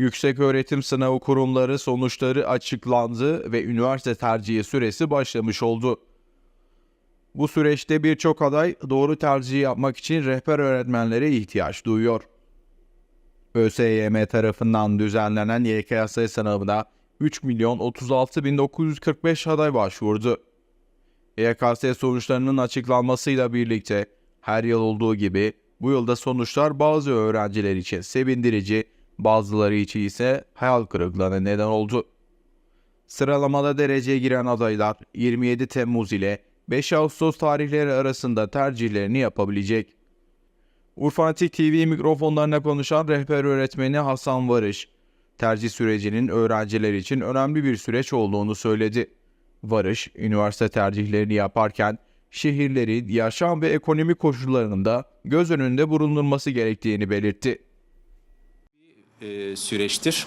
Yükseköğretim Sınavı Kurumları sonuçları açıklandı ve üniversite tercihi süresi başlamış oldu. Bu süreçte birçok aday doğru tercihi yapmak için rehber öğretmenlere ihtiyaç duyuyor. ÖSYM tarafından düzenlenen YKS sınavına 3 milyon 36 bin 945 aday başvurdu. YKS sonuçlarının açıklanmasıyla birlikte her yıl olduğu gibi bu yılda sonuçlar bazı öğrenciler için sevindirici, bazıları için ise hayal kırıklığına neden oldu. Sıralamada dereceye giren adaylar 27 Temmuz ile 5 Ağustos tarihleri arasında tercihlerini yapabilecek. Urfanatik TV mikrofonlarına konuşan rehber öğretmeni Hasan Varış, tercih sürecinin öğrenciler için önemli bir süreç olduğunu söyledi. Varış, üniversite tercihlerini yaparken şehirlerin yaşam ve ekonomi koşullarında göz önünde bulundurması gerektiğini belirtti. E, süreçtir.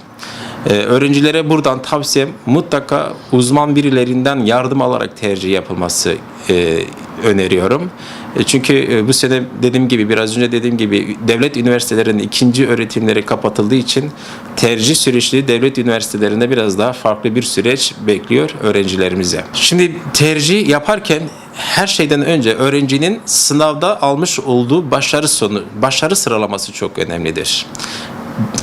E, öğrencilere buradan tavsiyem mutlaka uzman birilerinden yardım alarak tercih yapılması e, öneriyorum. E, çünkü e, bu sene dediğim gibi biraz önce dediğim gibi devlet üniversitelerinin ikinci öğretimleri kapatıldığı için tercih süreçleri devlet üniversitelerinde biraz daha farklı bir süreç bekliyor öğrencilerimize. Şimdi tercih yaparken her şeyden önce öğrencinin sınavda almış olduğu başarı sonu, başarı sıralaması çok önemlidir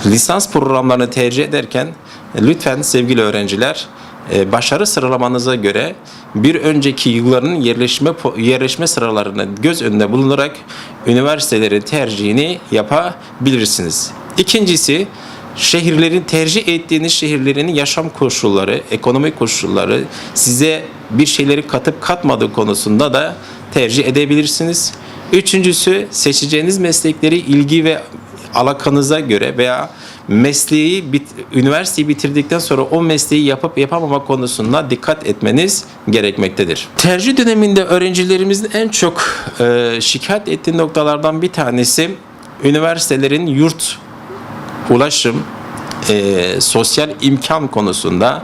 lisans programlarını tercih ederken e, lütfen sevgili öğrenciler e, başarı sıralamanıza göre bir önceki yılların yerleşme yerleşme sıralarını göz önünde bulunarak üniversitelerin tercihini yapabilirsiniz. İkincisi şehirlerin tercih ettiğiniz şehirlerin yaşam koşulları, ekonomik koşulları size bir şeyleri katıp katmadığı konusunda da tercih edebilirsiniz. Üçüncüsü seçeceğiniz meslekleri ilgi ve alakanıza göre veya mesleği bit, üniversiteyi bitirdikten sonra o mesleği yapıp yapamama konusunda dikkat etmeniz gerekmektedir. Tercih döneminde öğrencilerimizin en çok e, şikayet ettiği noktalardan bir tanesi üniversitelerin yurt ulaşım, e, sosyal imkan konusunda